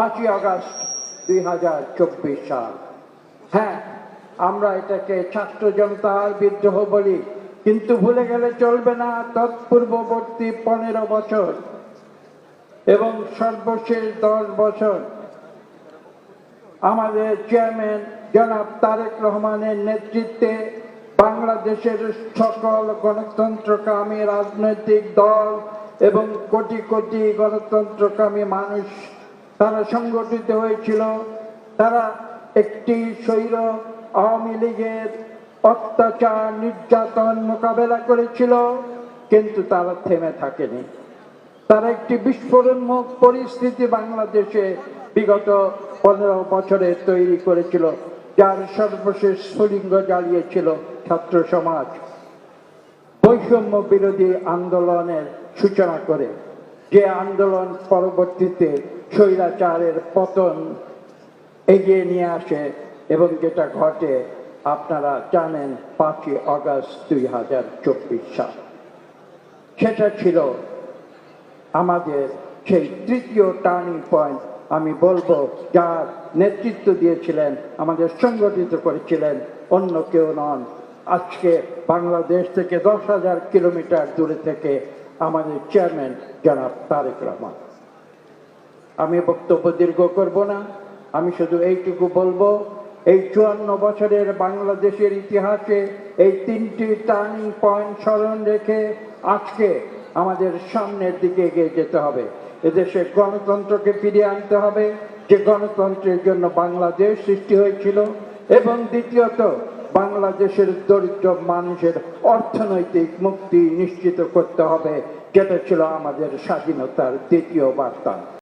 পাঁচই আগস্ট দুই হাজার চব্বিশ সাল। হ্যাঁ আমরা এটাকে ছাত্র জনতার বিদ্রোহ বলি, কিন্তু ভুলে গেলে চলবে না তৎপূর্ববর্তী পনেরো বছর এবং সর্বশেষ দশ বছর। আমাদের চেয়ারম্যান জনাব তারেক রহমানের নেতৃত্বে বাংলাদেশের সকল গণতন্ত্রকামী রাজনৈতিক দল এবং কোটি কোটি গণতন্ত্রকামী মানুষ তারা সংগঠিত হয়েছিল। তারা একটি স্বৈর আওয়ামী লীগের অত্যাচার, নির্যাতন মোকাবেলা করেছিল, কিন্তু তারা থেমে থাকেনি। তারা একটি বিস্ফোরণমুখ পরিস্থিতি বাংলাদেশে বিগত পনেরো বছরে তৈরি করেছিল, যার সর্বশেষ স্ফুলিঙ্গ জ্বালিয়েছিল ছাত্র সমাজ। বৈষম্য বিরোধী আন্দোলনের সূচনা করে যে আন্দোলন পরবর্তীতে স্বৈরাচারের পতন এগিয়ে নিয়ে আসে এবং যেটা ঘটে, আপনারা জানেন পাঁচই আগস্ট দুই হাজার চব্বিশ সাল। সেটা ছিল আমাদের সেই তৃতীয় টার্নিং পয়েন্ট আমি বলব, যার নেতৃত্ব দিয়েছিলেন, আমাদের সংগঠিত করেছিলেন অন্য কেউ নন। আজকে বাংলাদেশ থেকে দশ হাজার কিলোমিটার দূরে থেকে আমাদের চেয়ারম্যান জনাব তারেক রহমান। আমি বক্তব্য দীর্ঘ করব না। আমি শুধু এইটুকু বলব, এই চুয়ান্ন বছরের বাংলাদেশের ইতিহাসে এই তিনটি টার্নিং পয়েন্ট স্মরণ রেখে আজকে আমাদের সামনের দিকে এগিয়ে যেতে হবে। এদেশে গণতন্ত্রকে ফিরিয়ে আনতে হবে, যে গণতন্ত্রের জন্য বাংলাদেশ সৃষ্টি হয়েছিল। এবং দ্বিতীয়ত বাংলাদেশের দরিদ্র মানুষের অর্থনৈতিক মুক্তি নিশ্চিত করতে হবে। যেটা ছিল আমাদের স্বাধীনতার দ্বিতীয় বার্তা।